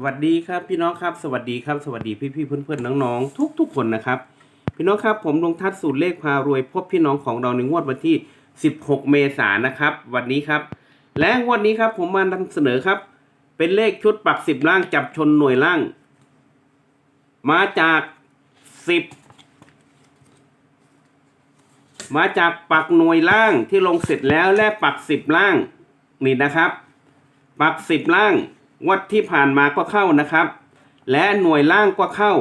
สวัสดีครับพี่น้องครับสวัสดีครับสวัสดีพี่พี่เพื่อนๆน้องๆทุกๆคนนะครับพี่น้องครับผมลงทัศน์สูตรเลขพารวยพบพี่น้องของเราในงวดวันที่ 16 เมษายนนะครับวันนี้ครับ และงวันนี้ครับผมมานำเสนอครับ เป็นเลขชุดปักสิบล่างจับชนหน่วยล่าง มาจากสิบมาจากปักหน่วยล่างที่ลงเสร็จแล้วและปักสิบล่างนี่นะครับ ปักสิบล่าง วัดที่ผ่านมาก็เข้านะครับ และหน่วยล่างก็เข้า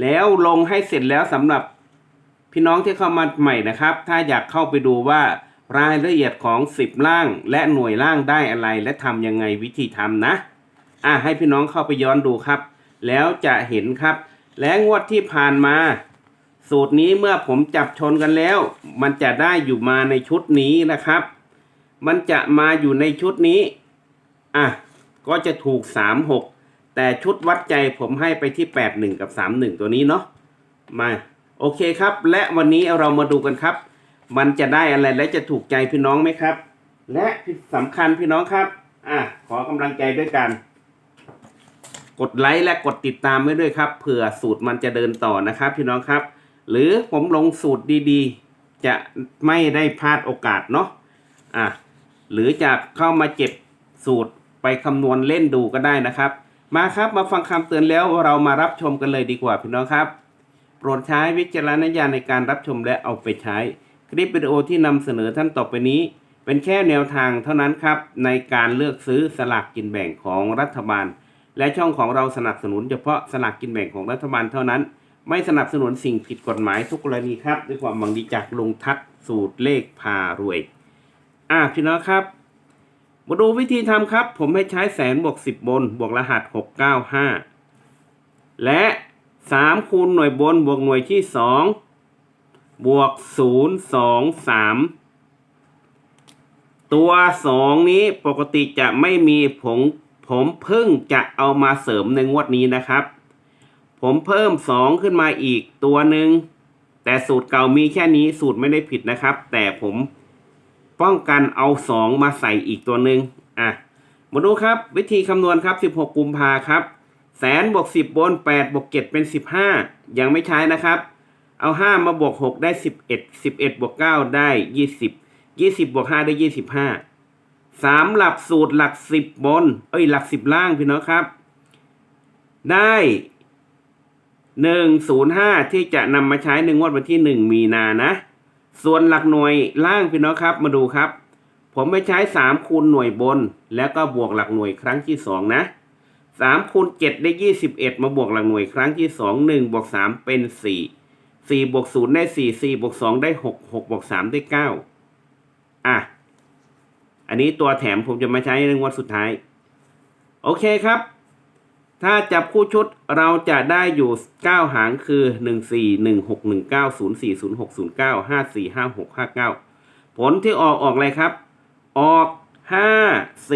แล้วลงให้เสร็จแล้วสำหรับพี่น้องที่เข้ามาใหม่นะครับ ถ้าอยากเข้าไปดูว่ารายละเอียดของสิบล่าง และหน่วยล่างได้อะไร และทำยังไงวิธีทำนะอะให้พี่น้องเข้าไปย้อนดูครับ แล้วจะเห็นครับ และงวดที่ผ่านมา สูตรนี้เมื่อผมจับชนกันแล้ว มันจะได้อยู่มาในชุดนี้นะครับ มันจะมาอยู่ในชุดนี้อะ ก็จะถูก 3 6 แต่ชุดวัดใจผมให้ไปที่ 8 1 กับ 3 1 ตัวนี้เนาะมาโอเคครับ และวันนี้เรามาดูกันครับ มันจะได้อะไรและจะถูกใจพี่น้องไหมครับ และสำคัญพี่น้องครับอะขอกำลังใจด้วยกัน กดไลค์และกดติดตามไว้ด้วยครับเผื่อสูตรมันจะเดินต่อนะครับ พี่น้องครับ หรือผมลงสูตรดีๆ จะไม่ได้พลาดโอกาสเนาะอะหรือจะเข้ามาเก็บสูตร ไปคำนวณเล่นดูก็ได้นะครับ มาครับมาฟังคำเตือนแล้วเรามารับชมกันเลยดีกว่าพี่น้องครับ โปรดใช้วิจารณญาณในการรับชมและเอาไปใช้ คลิปวิดีโอที่นำเสนอท่านต่อไปนี้ เป็นแค่แนวทางเท่านั้นครับ ในการเลือกซื้อสลากกินแบ่งของรัฐบาล และช่องของเราสนับสนุนเฉพาะสลากกินแบ่งของรัฐบาลเท่านั้น ไม่สนับสนุนสิ่งผิดกฎหมายทุกกรณีครับด้วยความหวังดีจากลุงทัศสูตรเลขพารวย อะพี่น้องครับ มาดูวิธีทำครับ ผมให้ใช้แสนบวกสิบบน บวกรหัสหกเก้าห้าและสามคูณหน่วยบน บวกหน่วยที่สองบวกศูนย์สองสามตัวสองนี้ปกติจะไม่มีผมผมเพิ่งจะเอามาเสริมในงวดนี้นะครับ ผมเพิ่มสองขึ้นมาอีกตัวหนึ่งแต่สูตรเก่ามีแค่นี้สูตรไม่ได้ผิดนะครับ แต่ผม ป้องกันเอาสองมาใส่อีกตัวหนึ่งอะมาดูครับ วิธีคำนวณครับ 16 กุมภาครับแสนบวก10 บน 8 บวก 7 เป็น 15 ยังไม่ใช้นะครับ เอา 5 มาบวก 6 ได้ 11 11 บวก 9 ได้ 20 20 บวก 5 ได้ 25 3 หลักสูตรหลัก 10 บน เอ้ย หลัก 10 ล่างพี่น้องครับ ได้ 105 ที่จะนำมาใช้ในงวดวันที่ 1 มีนานะ ส่วนหลักหน่วยล่างพี่น้องครับมาดูครับ ผมไปใช้สามคูณหน่วยบน แล้วก็บวกหลักหน่วยครั้งที่สองนะสามคูณเจ็ดได้ยี่สิบเอ็ดมาบวกหลักหน่วยครั้งที่สองหนึ่งบวกสามเป็นสี่สี่บวกศูนย์ได้สี่สี่บวกสองได้หกหกบวกสามได้เก้าอะ อันนี้ตัวแถมผมจะมาใช้ในงวดสุดท้าย โอเคครับ ถ้าจับคู่ชุดเราจะได้อยู่ 9 หางคือ 1 4 1 6 1 9 0 4 0 6 0 9 5 4 5 6 5 9 ผลที่ออกออกอะไรครับ ออก 5 4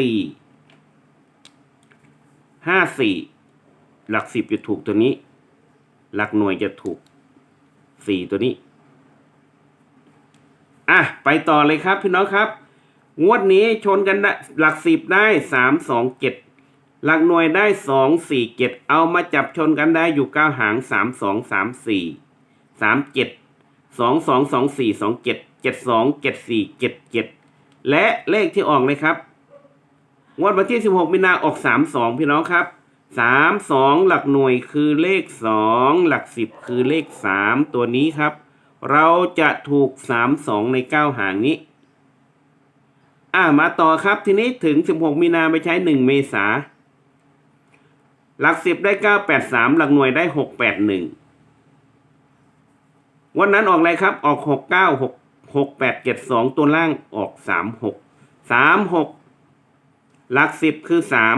5 4 หลักสิบจะถูกตัวนี้ หลักหน่วยจะถูก 4 ตัวนี้ อะ ไปต่อเลยครับพี่น้องครับ งวดนี้ชนกันได้หลักสิบได้ 3 2 7 หลักหน่วยได้สองสี่เจ็ดเอามาจับชนกันได้อยู่เก้าหางสามสองสามสี่สามเจ็ดสองสองสองสี่สองเจ็ดเจ็ดสองเจ็ดสี่เจ็ดเจ็ดและเลขที่ออกเลยครับงวดวันที่สิบหกมีนาออกสามสองพี่น้องครับสามสองหลักหน่วยคือเลขสองหลักสิบคือเลขสามตัวนี้ครับ เราจะถูกสามสองในเก้าหางนี้อ่ามาต่อครับทีนี้ถึงสิบหกมีนาไปใช้หนึ่งเมษา หลักสิบได้เก้าแปดสามหลักหน่วยได้หกแปดหนึ่งวันนั้นออกอะไรครับ ออกหกเก้าหกหกแปดเจ็ดสองตัวล่างออกสามหกสามหกหลักสิบคือสาม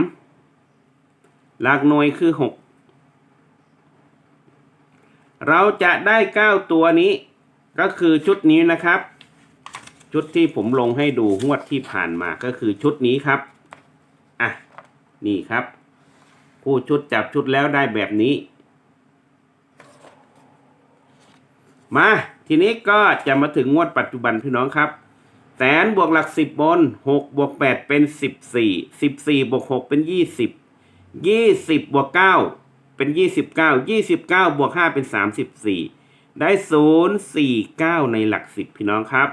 หลักหน่วยคือหกเราจะได้เก้าตัวนี้ ก็คือชุดนี้นะครับ ชุดที่ผมลงให้ดูงวดที่ผ่านมาก็คือชุดนี้ครับ อะ นี่ครับ ผู้ชุดจับชุดแล้วได้แบบนี้ มาทีนี้ก็จะมาถึงงวดปัจจุบันพี่น้องครับแสนบวกหลักสิบบนหกบวกแปดเป็นสิบสี่สิบสี่บวกหกเป็นยี่สิบยี่สิบบวกเก้าเป็นยี่สิบเก้ายี่สิบเก้าบวกห้าเป็นสามสิบสี่ได้ศูนย์สี่เก้าในหลักสิบพี่น้องครับ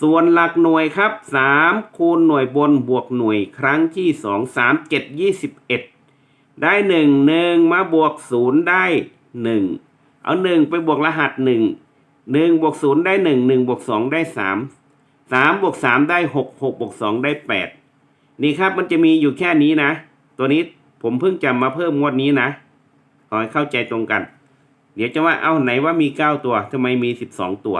ส่วนหลักหน่วยครับสามคูณหน่วยบนบวกหน่วยครั้งที่สองสามเจ็ดยี่สิบเอ็ด ได้หนึ่งหนึ่งมาบวกศูนย์ได้หนึ่งเอาหนึ่งไปบวกรหัสหนึ่งหนึ่งบวกศูนย์ได้หนึ่งหนึ่งบวกสองได้สามสามบวกสามได้หกหกบวกสองได้แปดนี่ครับมันจะมีอยู่แค่นี้นะ ตัวนี้ผมเพิ่งจำมาเพิ่มงวดนี้นะ ขอให้เข้าใจตรงกัน เดี๋ยวจะว่าเอาไหนว่ามีเก้าตัวทำไมมีสิบสองตัว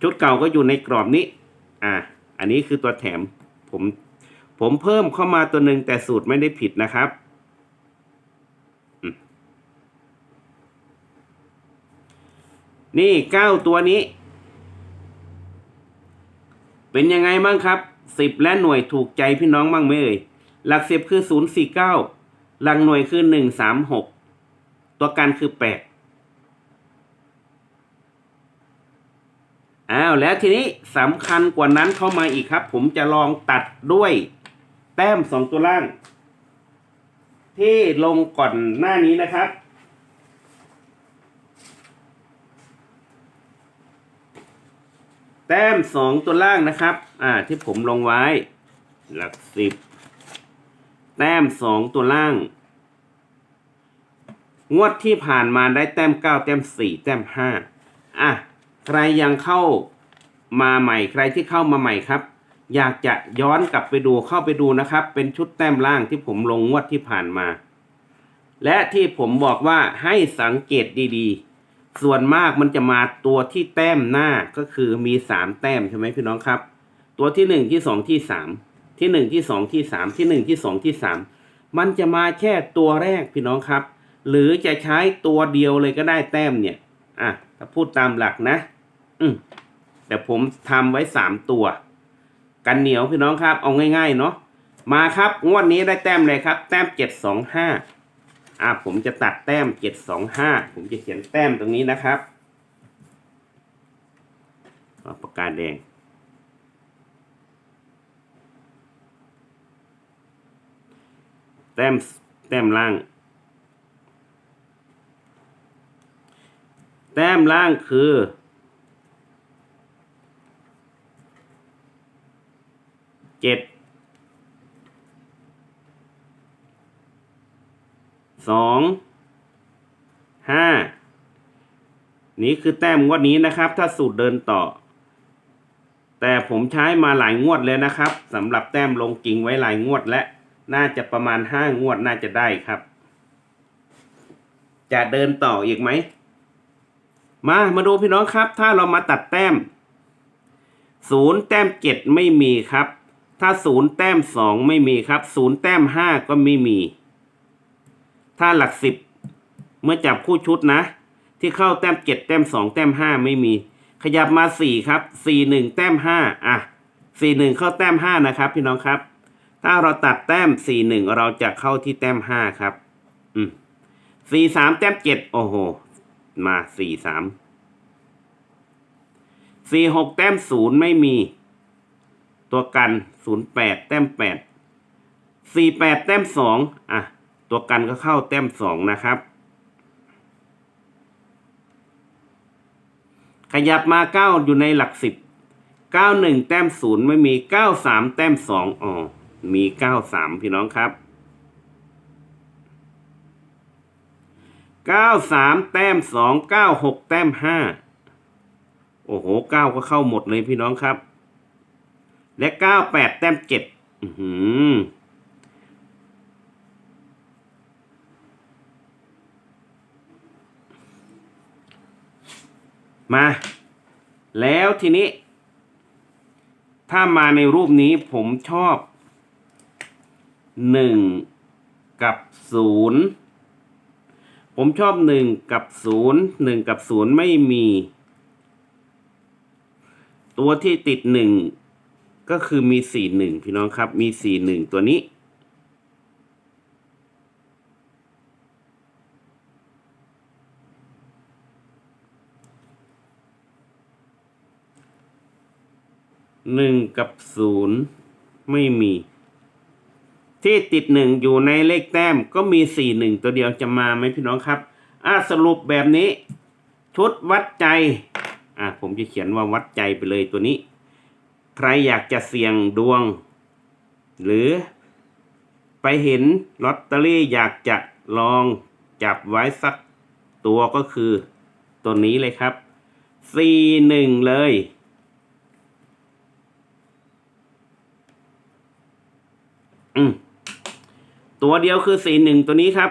ชุดเก่าก็อยู่ในกรอบนี้ อ่า อันนี้คือตัวแถมผมผมเพิ่มเข้ามาตัวหนึ่งแต่สูตรไม่ได้ผิดนะครับอืม นี่เก้าตัวนี้ เป็นยังไงบ้างครับสิบและหน่วยถูกใจพี่น้องบ้างไหมเอ่ยหลักสิบคือศูนย์สี่เก้าหลักหน่วยคือหนึ่งสามหกตัวกันคือแปดอ้าวแล้วทีนี้สำคัญกว่านั้นเข้ามาอีกครับ ผมจะลองตัดด้วยแต้มสองตัวล่าง ที่ลงก่อนหน้านี้นะครับ แต้มสองตัวล่างนะครับ อ่า ที่ผมลงไว้ หลักสิบ แต้มสองตัวล่าง งวดที่ผ่านมาได้แต้มเก้าแต้มสี่แต้มห้าอะ ใครยังเข้ามาใหม่ ใครที่เข้ามาใหม่ครับ อยากจะย้อนกลับไปดูเข้าไปดูนะครับ เป็นชุดแต้มล่างที่ผมลงงวดที่ผ่านมา และที่ผมบอกว่าให้สังเกตดีๆ ส่วนมากมันจะมาตัวที่แต้มหน้าก็คือมีสามแต้มใช่ไหมพี่น้องครับ ตัวที่หนึ่งที่สองที่สามที่หนึ่งที่สองที่สามที่หนึ่งที่สองที่สามมันจะมาแค่ตัวแรกพี่น้องครับ หรือจะใช้ตัวเดียวเลยก็ได้แต้มเนี่ย อะถ้าพูดตามหลักนะ อืมแต่ผมทำไว้สามตัว กันเหนียวพี่น้องครับ เอาง่ายๆเนาะมาครับงวดนี้ได้แต้มเลยครับ แต้มเจ็ดสองห้า อะผมจะตัดแต้มเจ็ดสองห้าผมจะเขียนแต้มตรงนี้นะครับเอปากกาแดงแต้มแต้มล่าง แต้มล่างคือ เจ็ด สองห้านี่คือแต้มงวดนี้นะครับ ถ้าสูตรเดินต่อ แต่ผมใช้มาหลายงวดเลยนะครับสำหรับแต้มลงจริงไว้หลายงวดและ น่าจะประมาณห้างวดน่าจะได้ครับ จะเดินต่ออีกไหม มามาดูพี่น้องครับ ถ้าเรามาตัดแต้มศูนย์แต้มเจ็ดไม่มีครับ ถ้าศูนย์แต้มสองไม่มีครับศูนย์แต้มห้าก็ไม่มี ถ้าหลักสิบเมื่อจับคู่ชุดนะ ที่เข้าแต้มเจ็ดแต้มสองแต้มห้าไม่มี ขยับมาสี่ครับสี่หนึ่งแต้มห้าอะสี่หนึ่งเข้าแต้มห้านะครับ พี่น้องครับ ถ้าเราตัดแต้มสี่หนึ่งเราจะเข้าที่แต้มห้าครับ อืมสี่สามแต้มเจ็ดโอ้โห มาสี่สามสี่หกแต้มศูนย์ไม่มี ตัวกันศูนย์แปดแต้มแปดสี่แปดแต้มสองอะ ตัวกันก็เข้าแต้มสองนะครับ ขยับมาเก้าอยู่ในหลักสิบเก้าหนึ่งแต้มศูนย์ไม่มีเก้าสามแต้มสองอ๋อมีเก้าสามพี่น้องครับเก้าสามแต้มสองเก้าหกแต้มห้าโอ้โหเก้าก็เข้าหมดเลยพี่น้องครับ และเก้าแปดแต้มเจ็ดอือหือ มา แล้วทีนี้ ถ้ามาในรูปนี้ผมชอบหนึ่งกับศูนย์ผมชอบหนึ่งกับศูนย์หนึ่งกับศูนย์ไม่มี ตัวที่ติดหนึ่งก็คือมีสี่หนึ่งพี่น้องครับ มีสี่หนึ่งตัวนี้ หนึ่งกับศูนย์ไม่มี ที่ติดหนึ่งอยู่ในเลขแต้มก็มีสี่หนึ่งตัวเดียวจะมาไหมพี่น้องครับอะสรุปแบบนี้ ชุดวัดใจอะผมจะเขียนว่าวัดใจไปเลยตัวนี้ ใครอยากจะเสี่ยงดวง หรือไปเห็นลอตเตอรี่อยากจะลองจับไว้สักตัวก็คือ ตัวนี้เลยครับสี่หนึ่งเลย อืมตัวเดียวคือสี่หนึ่งตัวนี้ครับ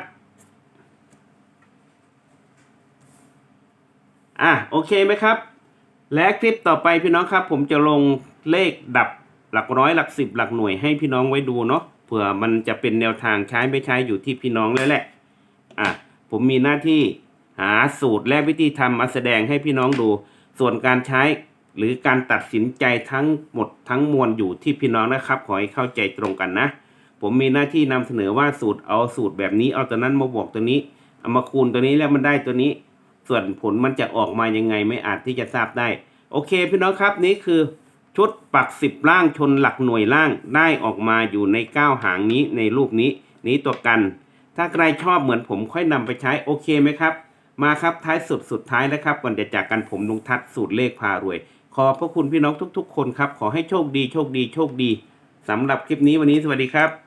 อะโอเคไหมครับ และคลิปต่อไปพี่น้องครับ ผมจะลงเลขดับหลักร้อยหลักสิบหลักหน่วยให้พี่น้องไว้ดูเนาะเผื่อมันจะเป็นแนวทางใช้ไม่ใช้อยู่ที่พี่น้องแล้วแหละ อะผมมีหน้าที่หาสูตรและวิธีทำมาแสดงให้พี่น้องดู ส่วนการใช้หรือการตัดสินใจทั้งหมดทั้งมวลอยู่ที่พี่น้องนะครับ ขอให้เข้าใจตรงกันนะ ผมมีหน้าที่นำเสนอว่าสูตรเอาสูตรแบบนี้เอาตัวนั้นมาบวกตัวนี้เอามาคูณตัวนี้แล้วมันได้ตัวนี้ ส่วนผลมันจะออกมายังไงไม่อาจที่จะทราบได้ โอเคพี่น้องครับนี่คือชุดปักสิบล่างชนหลักหน่วยล่างได้ออกมาอยู่ในเก้าหางนี้ในรูปนี้ นี้ตัวกัน ถ้าใครชอบเหมือนผมค่อยนำไปใช้โอเคไหมครับ มาครับท้ายสุดสุดท้ายแล้วครับก่อนจะจากกันผมลุงทัศสูตรเลขพารวย ขอบพระคุณพี่น้องทุก ๆ คนครับ ขอให้โชคดีโชคดีโชคดีสำหรับคลิปนี้วันนี้สวัสดีครับ